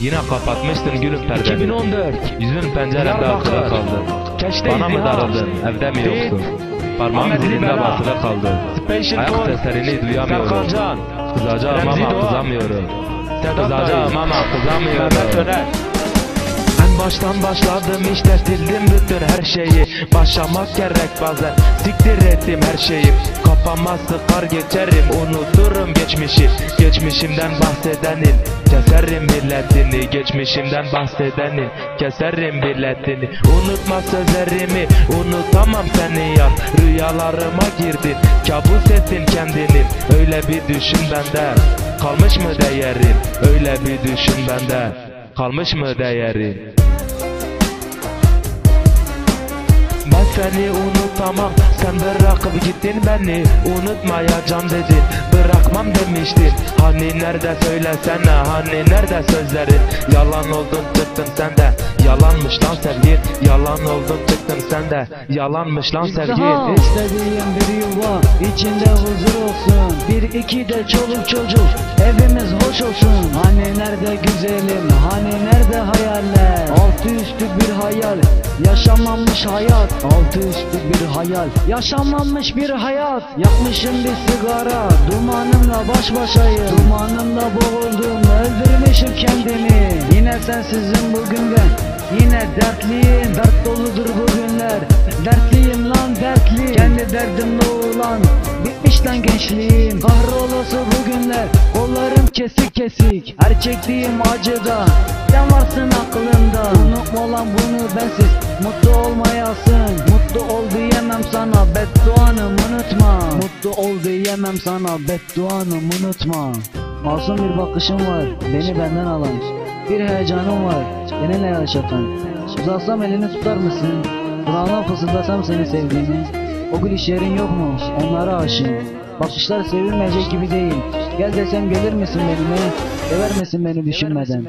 Yine kapatmışsın gülüm perdeni. 2014 Yüzün penceremde Diyarbakır. asılı kaldı. Keşte Bana mı darıldın? Evde mi yoksun? Parmağım dilinde basılı kaldı. Ayak seslerini duyamıyorum. Kızacağım ama kızamıyorum. Kızacağım ama kızamıyorum. Baştan başladım işte sildim bütün her şeyi. Başlamak gerek bazen. Siktir ettim her şeyi. Kafama sıkar geçerim Unuturum geçmişi. Geçmişimden bahsedenin Keserim milletini Geçmişimden bahsedenin Keserim milletini. Unutma sözlerimi Unutamam seni yar Rüyalarıma girdin Kabus ettin kendini. Öyle bir düşün bende Kalmış mı değerin? Öyle bir düşün bende Kalmış mı değerin? Ben seni unutamam Sen bırakıp gittin beni. Unutmayacağım dedin Bırakmam demiştin Hani nerede söylesene Hani nerede sözlerin? Yalan oldun çıktın sen de Yalanmış lan sevgin Yalan oldun çıktın sen de. Yalanmış lan İzdiham İstediğim bir yuva içinde huzur olsun. Bir iki de çoluk çocuk Evimiz hoş olsun. Hani nerede güzelim Hani nerede hayaller? Altı üstü bir hayal Yaşanmamış hayat. Altı üstü bir hayal Yaşanmamış bir hayat. Yakmışım bir sigara Dumanımla baş başayım. Dumanımla boğuldum Öldürmüşüm kendimi Yine sensizim bugün ben Yine dertliyim Dert doludur bugünler. Dertliyim lan dertli. Kendi derdimle uğulan Bitmiş lan gençliğim. Kahrolası bugünler Kollarım kesik kesik. Her çektiğim acıda Sen varsın aklımda. Unutma lan bunu bensiz Mutlu olmayasın. Mutlu ol diyemem sana Bedduanım unutma. Mutlu ol diyemem sana Bedduanım unutma Masum bir bakışım var Beni benden alan Bir heyecanım var Seninle yaşatan Uzatsam elini tutar mısın? Kulağına fısıldasam seni sevdiğimi O gülüş yerin yok mu? Onlara aşığım Bakışlar sevilmeyecek gibi değil Gel desem gelir misin benimle? Sever misin beni düşünmeden?